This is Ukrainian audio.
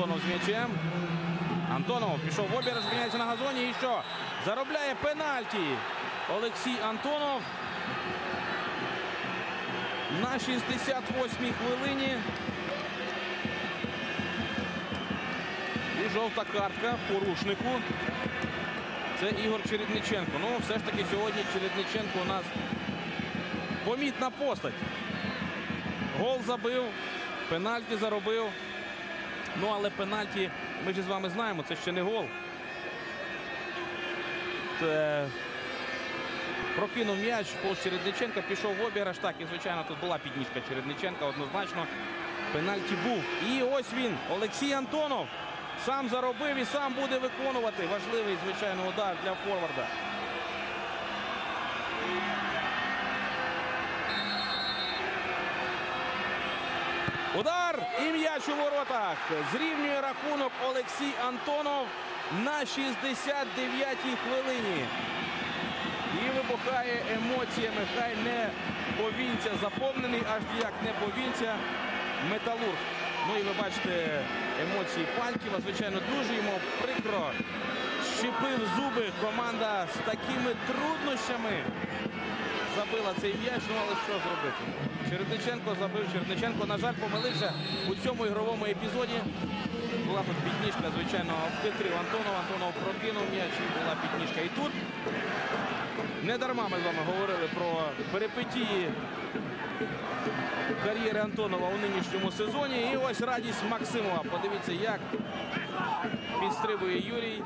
Антонов з м'ячем. Антонов пішов в обір, зміняється на газоні. І що? Заробляє пенальті. Олексій Антонов. На 68-й хвилині. І жовта картка порушнику. Це Ігор Чередниченко. Ну, все ж таки сьогодні Чередниченко у нас помітна постать. Гол забив, пенальті заробив. Ну, але пенальті, ми ж з вами знаємо, це ще не гол. Це... Прокинув м'яч, повз Чередниченка, пішов в обіграш. Так, і звичайно, тут була підніжка Чередниченка, однозначно. Пенальті був. І ось він, Олексій Антонов. Сам заробив і сам буде виконувати. Важливий, звичайно, удар для форварда. Удар м'яч у воротах. Зрівнює рахунок Олексій Антонов на 69-й хвилині. І вибухає емоціями. Хай не повінця заповнений, аж як не повінця металург. Ну і ви бачите емоції Паньківа. Звичайно, дуже йому прикро. Щепив зуби команда з такими труднощами. Забила цей м'яч, ну але що зробити? Чередниченко забив. Чередниченко, на жаль, помилився у цьому ігровому епізоді. Була тут підніжка, звичайно, обхитрив Антонов. Антонов прокинув м'яч і була підніжка. І тут не дарма ми з вами говорили про перипетії кар'єри Антонова у нинішньому сезоні. І ось радість Максимова. Подивіться, як підстрибує Юрій.